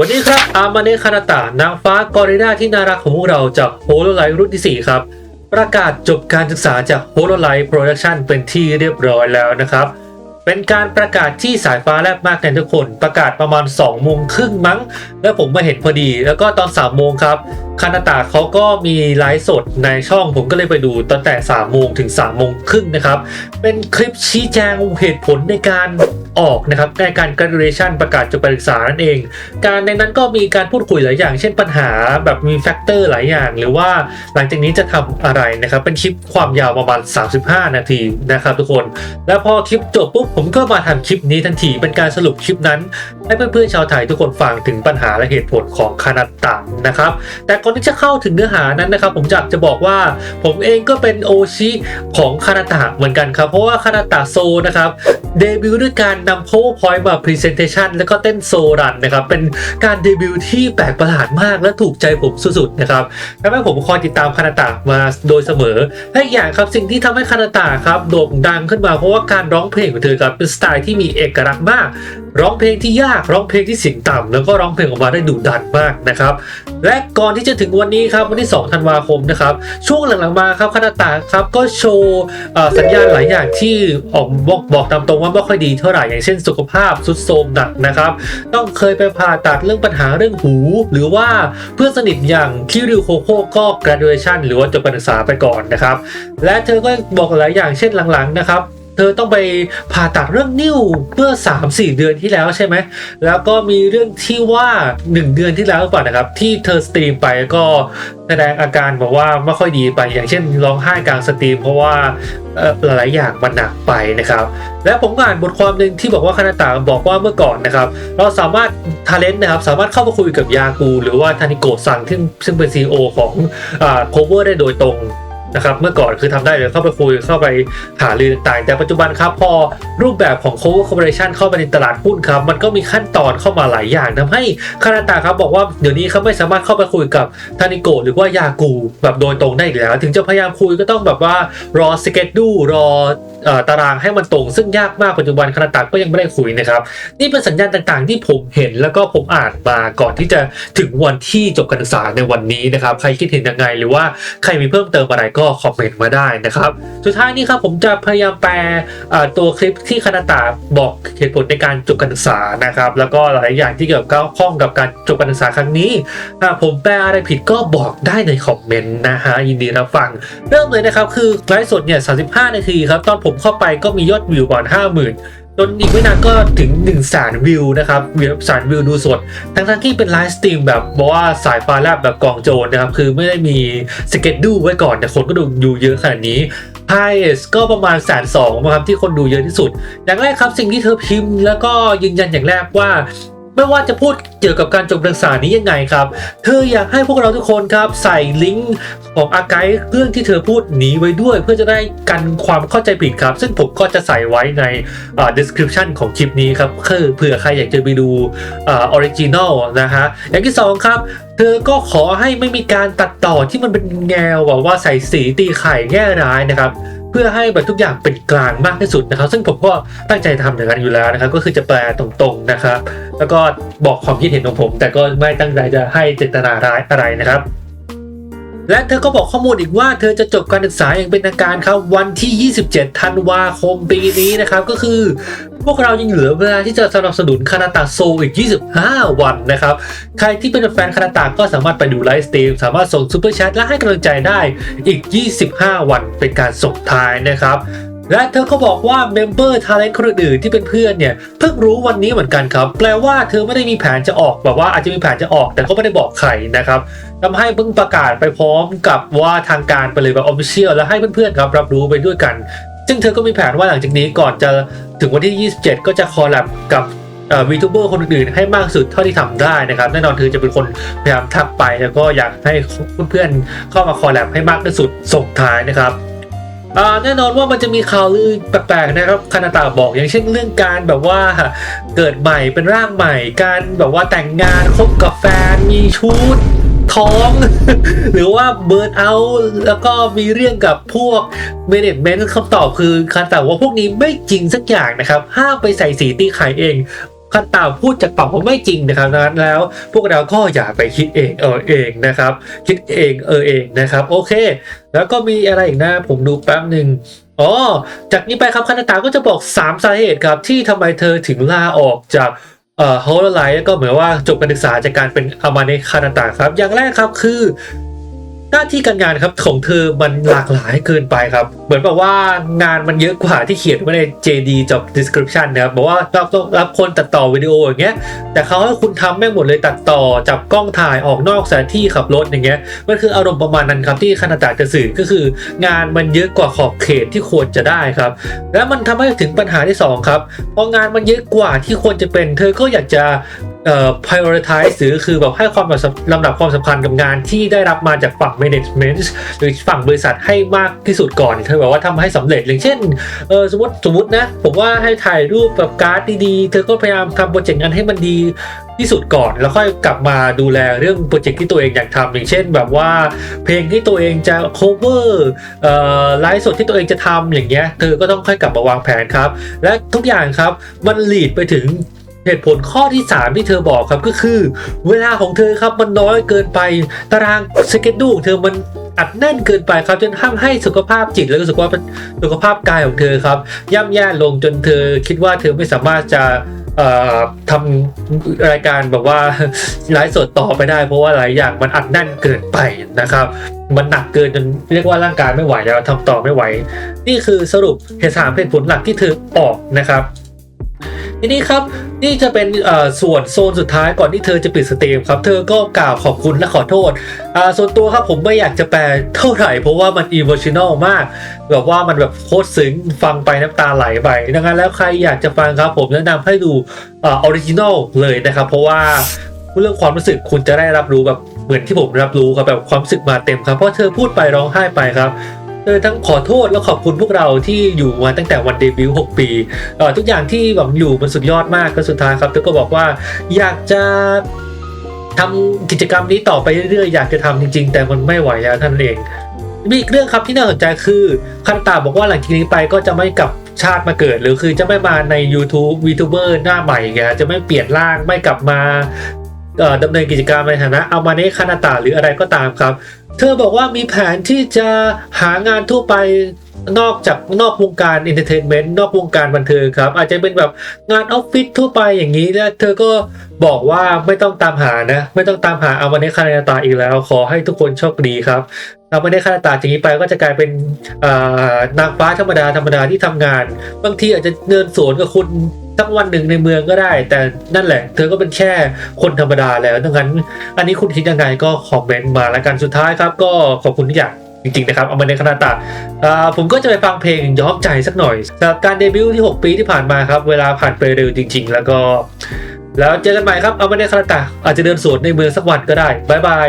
วันนี้ครับอามาเนะคานาตะนางฟ้ากอริน่าที่น่ารักของพวกเราจากโฮโลไลท์รุ่นที่ 4 ครับ ประกาศจบการศึกษาจากโฮโลไลท์โปรดักชันเป็นที่เรียบร้อยแล้วนะครับ เป็นการประกาศที่สายฟ้าแลบมากในทุกคน ประกาศประมาณ2โมงครึ่งมั้ง แล้วผมมาเห็นพอดี แล้วก็ตอน3โมงครับคานาตะเขาก็มีไลฟ์สดในช่องผมก็เลยไปดูตั้งแต่3โมงถึง3โมงครึ่งนะครับ เป็นคลิปชี้แจงเหตุผลในการออกนะครับในการ graduation ประกาศจบการศึกษานั่นเอง การในนั้นก็มีการพูดคุยหลายอย่าง เช่นปัญหาแบบมีแฟกเตอร์หลายอย่าง หรือว่าหลังจากนี้จะทำอะไรนะครับ เป็นคลิปความยาวประมาณ 35 นาทีนะครับทุกคน แล้วพอคลิปจบปุ๊บผมก็มาทำคลิปนี้ทันที เป็นการสรุปคลิปนั้น ให้เพื่อนๆชาวไทยทุกคนฟังถึงปัญหาและเหตุผลของคานาตะนะครับ แต่ก่อนที่จะเข้าถึงเนื้อหานั้นนะครับ ผมอยากจะบอกว่า ผมเองก็เป็นโอชิของคานาตะเหมือนกันครับ เพราะว่าคานาตะโซนะครับเดบิวต์ด้วยการนำ PowerPoint มา Presentation แล้วก็เต้นโซรันนะครับ เป็นการเดบิวต์ที่แปลกประหลาดมากและถูกใจผมสุดๆนะครับทำให้ผมคอยติดตามคานาตะมาโดยเสมอและอีกอย่างครับสิ่งที่ทำให้คานาตะครับโด่งดังขึ้นมาเพราะว่าการร้องเพลงของเธอครับเป็นสไตล์ที่มีเอกลักษณ์มาก ร้องเพลงที่ยากร้องเพลงที่เสียงต่ำแล้วก็ร้องเพลงออกมาได้ดุดันมากนะครับและก่อนที่จะถึงวันนี้ครับวันที่ 2 ธันวาคมนะครับ ช่วงหลังๆมาครับคานาตะครับก็โชว์สัญญาณหลายอย่างที่ออกบอกบอกตามตรงว่าไม่ค่อยดีเท่าไหร่อย่างเช่นสุขภาพสุดโทรมหนักนะครับ ต้องเคยไปผ่าตัดเรื่องปัญหาเรื่องหู หรือว่าเพื่อนสนิทอย่างคิริวโคโค่ก็ graduation หรือว่าจบการศึกษาไปก่อนนะครับ และเธอก็บอกหลายอย่างเช่นหลังๆนะครับ เธอต้องไปผ่าตัดเรื่องนิ้วเมื่อ 3-4 เดือนที่แล้วใช่ไหม แล้วก็มีเรื่องที่ว่า 1 เดือนที่แล้วก่อนนะครับ ที่เธอสตรีมไปก็แสดงอาการบอกว่าไม่ค่อยดีไป อย่างเช่นร้องไห้กลางสตรีม เพราะว่าอ่อหลายอย่างมันหนักไปนะครับ และผมอ่านบทความหนึ่งที่บอกว่าคณานาตะบอกว่าเมื่อก่อนนะครับ เราสามารถทาเลนต์นะครับ สามารถเข้าไปคุยกับยากู หรือว่าทานิโกะซังซึ่งซึ่งเป็น CEO ของโคเวอร์ได้โดยตรง นะครับเมื่อก่อนคือทำได้เลยเข้าไปคุยเข้าไปหารือต่าง แต่ปัจจุบันครับพอรูปแบบของ Cover Corporation เข้ามาในตลาดหุ้นครับมันก็มีขั้นตอนเข้ามาหลายอย่างทำให้คานาตาครับบอกว่าเดี๋ยวนี้เขาไม่สามารถเข้าไปคุยกับทานิโกะหรือว่ายากูแบบโดยตรงได้อีกแล้ว ถึงจะพยายามคุยก็ต้องแบบว่ารอสเกตดูรอตารางให้มันตรง ซึ่งยากมากปัจจุบันคานาตาก็ยังไม่ได้คุยนะครับนี่เป็นสัญญาณต่างๆ ที่ผมเห็นแล้วก็ผมอ่านมาก่อนที่จะถึงวันที่จบการศึกษาในวันนี้นะครับใครคิดเห็นยังไงหรือว่าใครมีเพิ่มเติมอะไรก็็คอมเมนต์มาได้นะครับ สุดท้ายนี้ครับผมจะพยายามแปลตัวคลิปที่คณาตาบอกเหตุผลในการจบการศึกษานะครับ แล้วก็หลายอย่างที่เกี่ยวข้องกับการจบการศึกษาครั้งนี้หากผมแปลอะไรผิดก็บอกได้ในคอมเมนต์นะฮะยินดีรับฟัง เริ่มเลยนะครับคือไลฟ์สดเนี่ย 35 นาทีครับ ตอนผมเข้าไปก็มียอดวิวก่อน 50,000 จนอีกไม่นานก็ถึง1นึ่งแสนวิวนะครับวิวแสนวิวดูสด ทั้งๆที่เป็นไลฟ์สตรีมแบบบอกว่าสายฟ้าแลบแบบกองโจรนะครับ คือไม่ได้มีสเก็ตดูไว้ก่อน แต่คนก็ดูดูเยอะขนาดนี้ h i g h ก็ประมาณแสนสองครับที่คนดูเยอะที่สุด อย่างแรกครับสิ่งที่เธอพิมพ์แล้วก็ยืนยันอย่างแรกว่า ไม่ว่าจะพูดเกี่ยวกับการจบการศึกษานี้ยังไงครับ เธออยากให้พวกเราทุกคนครับ ใส่ลิงก์ของอาไกเรื่องที่เธอพูดนี้ไว้ด้วย เพื่อจะได้กันความเข้าใจผิดครับ ซึ่งผมก็จะใส่ไว้ในอ่า description ของคลิปนี้ครับคือเผื่อใครอยากจะไปดูอ่า original นะฮะอย่างที่สองครับ เธอก็ขอให้ไม่มีการตัดต่อที่มันเป็นแนวแบบว่าใส่สีตีไข่แง่ร้ายนะครับเพื่อให้แบบทุกอย่างเป็นกลางมากที่สุดนะครับ ซึ่งผมก็ตั้งใจทำอย่างนั้นอยู่แล้วนะครับ ก็คือจะแปลตรงๆนะครับ แล้วก็บอกความคิดเห็นของผม แต่ก็ไม่ตั้งใจจะให้เจตนาร้ายอะไรนะครับ และเธอก็บอกข้อมูลอีกว่าเธอจะจบการศึกษาอย่างเป็นทางการครับวันที่ 27 ธันวาคมปีนี้นะครับ ก็คือพวกเรายังเหลือเวลาที่จะสนับสนุนคานาตาโซอีก 25 วันนะครับ ใครที่เป็นแฟนคานาตาก็สามารถไปดูไลฟ์สตรีม สามารถส่งซูเปอร์แชทและให้กำลังใจได้อีก 25 วันเป็นการส่งท้ายนะครับ และเธอก็บอกว่าเมมเบอร์ทาเลนต์คนอื่นๆที่เป็นเพื่อนเนี่ยเพิ่งรู้วันนี้เหมือนกันครับ แปลว่าเธอไม่ได้มีแผนจะออกแบบว่าอาจจะมีแผนจะออก แต่ก็ไม่ได้บอกใครนะครับทำให้เพิ่งประกาศไปพร้อมกับว่าทางการไปเลยแบบออฟฟิเชียลและให้เพื่อนๆครับรับรู้ไปด้วยกัน ซึ่งเธอก็มีแผนว่าหลังจากนี้ก่อนจะถึงวันที่ 27 ก็จะคอลแลบกับวีทูเบอร์คนอื่นๆให้มากสุดเท่าที่ทำได้นะครับแน่นอนเธอจะเป็นคนพยายามทักไปแล้วก็อยากให้เพื่อนๆเข้ามาคอลแลบให้มากที่สุดส่งท้ายนะครับ แน่นอนว่ามันจะมีข่าวลือแปลกๆนะครับคานาตาบอกอย่างเช่นเรื่องการแบบว่าเกิดใหม่เป็นร่างใหม่ การแบบว่าแต่งงานคบกับแฟนมีชุดท้อง หรือว่าเบิร์นเอาแล้วก็มีเรื่องกับพวกเมเนจเมนต์คำตอบคือคานาตาว่าพวกนี้ไม่จริงสักอย่างนะครับ ห้ามไปใส่สีตีไข่เอง คันตาพูดจากปากว่าไม่จริงนะครับนั้นแล้ว พวกเราก็อย่าไปคิดเองเออเองนะครับ คิดเองเออเองนะครับ โอเค แล้วก็มีอะไรอีกนะผมดูแป๊บหนึ่งอ๋อ จากนี้ไปครับคานาตาก็จะบอก 3 สาเหตุครับ ที่ทำไมเธอถึงลาออกจากเอ่อโฮลไลท์แล้วก็เหมือนว่าจบการศึกษาจากการเป็นอามาเนคานาตาครับ อย่างแรกครับคือ หน้าที่การงานครับของเธอมันหลากหลายเกินไปครับ เหมือนแบบว่างานมันเยอะกว่าที่เขียนไว้ใน JD job description นะครับบอกว่ารับต้องรับคนตัดต่อวิดีโออย่างเงี้ยแต่เขาให้คุณทำแม่งหมดเลยตัดต่อจับกล้องถ่ายออกนอกสถานที่ขับรถอย่างเงี้ยมันคืออารมณ์ประมาณนั้นครับที่คณะตาจะสื่อก็คือ งานมันเยอะกว่าขอบเขตที่ควรจะได้ครับ แล้วมันทำให้ถึงปัญหาที่สองครับพองานมันเยอะกว่าที่ควรจะเป็น เธอก็อยากจะ เอ่อ prioritize หรือคือแบบให้ความแบบลำดับความสำคัญกับงานที่ได้รับมาจากฝั่ง management หรือฝั่งบริษัทให้มากที่สุดก่อนเธอแบบว่าทำให้สำเร็จอย่างเช่นเออสมมติสมมตินะ ผมว่าให้ถ่ายรูปแบบการ์ดดีๆ เธอก็พยายามทำโปรเจกต์งานให้มันดีที่สุดก่อนแล้วค่อยกลับมาดูแลเรื่องโปรเจกต์ที่ตัวเองอยากทำอย่างเช่น แบบว่าเพลงที่ตัวเองจะ cover ไลฟ์สดที่ตัวเองจะทำอย่างเงี้ยเธอก็ต้องค่อยกลับมาวางแผนครับ และทุกอย่างครับมันลีดไปถึง เหตุผลข้อที่ 3 ที่เธอบอกครับก็คือ เวลาของเธอครับมันน้อยเกินไป ตารางสเกจดูของเธอมันอัดแน่นเกินไปครับจนทำให้สุขภาพจิตและก็สุขภาพสุขภาพกายของเธอครับ ย่ำแย่ลงจนเธอคิดว่าเธอไม่สามารถจะทำรายการแบบว่าไลฟ์สดต่อไปได้ เพราะว่าหลายอย่างมันอัดแน่นเกินไปนะครับ มันหนักเกินจนเรียกว่าร่างกายไม่ไหวแล้วทำต่อไม่ไหว นี่คือสรุปเหตุสามเหตุผลหลักที่เธอออกนะครับ ทีนี้ครับนี่จะเป็นส่วนโซนสุดท้ายก่อนที่เธอจะปิดสตรีมครับ เธอก็กล่าวขอบคุณและขอโทษส่วนตัวครับผมไม่อยากจะแปลเท่าไหร่ เพราะว่ามันอีโมชันอลมาก แบบว่ามันแบบโคตรซึ้งฟังไปน้ำตาไหลไปดังนั้นแล้วใครอยากจะฟังครับผมแนะนำให้ดูออริจินอลเลยนะครับ เพราะว่าเรื่องความรู้สึกคุณจะได้รับรู้แบบเหมือนที่ผมรับรู้ครับแบบความรู้สึกมาเต็มครับเพราะเธอพูดไปร้องไห้ไปครับ เธอทั้งขอโทษและขอบคุณพวกเราที่อยู่มาตั้งแต่วันเดบิวต์6ปีเออทุกอย่างที่แบบอยู่มันสุดยอดมากก็สุดท้ายครับเธอก็บอกว่าอยากจะทำกิจกรรมนี้ต่อไปเรื่อยๆอยากจะทำจริง ๆ แต่มันไม่ไหวแล้วท่านเอง มีอีกเรื่องครับที่น่าสนใจคือคันตาบอกว่าหลังจากนี้ไปก็จะไม่กลับชาติมาเกิดหรือคือจะไม่มาใน YouTube VTuber หน้าใหม่ไงจะไม่เปลี่ยนร่างไม่กลับมา ดำเนินกิจกรรมในฐานะเอามาเนคานาตาหรืออะไรก็ตามครับ เธอบอกว่ามีแผนที่จะหางานทั่วไปนอกจากนอกวงการเอนเตอร์เทนเมนต์นอกวงการบันเทิงครับ อาจจะเป็นแบบงานออฟฟิศทั่วไปอย่างนี้แล้วเธอก็บอกว่าไม่ต้องตามหานะ ไม่ต้องตามหาเอามาในคานาตาอีกแล้ว ขอให้ทุกคนโชคดีครับเอามาในคานาตาจากนี้ไปก็จะกลายเป็นนางฟ้าธรรมดาธรรมดาที่ทำงาน บางทีอาจจะเดินสวนกับคุณ สักวันหนึ่งในเมืองก็ได้ แต่นั่นแหละ เธอก็เป็นแค่คนธรรมดาแล้วดังนั้น อันนี้คุณคิดยังไงก็คอมเมนต์มาแล้วกันสุดท้ายครับ ก็ขอบคุณทุกอย่างจริงๆนะครับเอามาในคณะตาอ่าผมก็จะไปฟังเพลงย้อมใจสักหน่อยสำหรับการเดบิวต์ที่ 6 ปีที่ผ่านมาครับ เวลาผ่านไปเร็วจริง ๆ แล้วก็ แล้วเจอกันใหม่ครับเอามาในคณะตาอาจจะเดินสวนในเมืองสักวันก็ได้บ๊ายบาย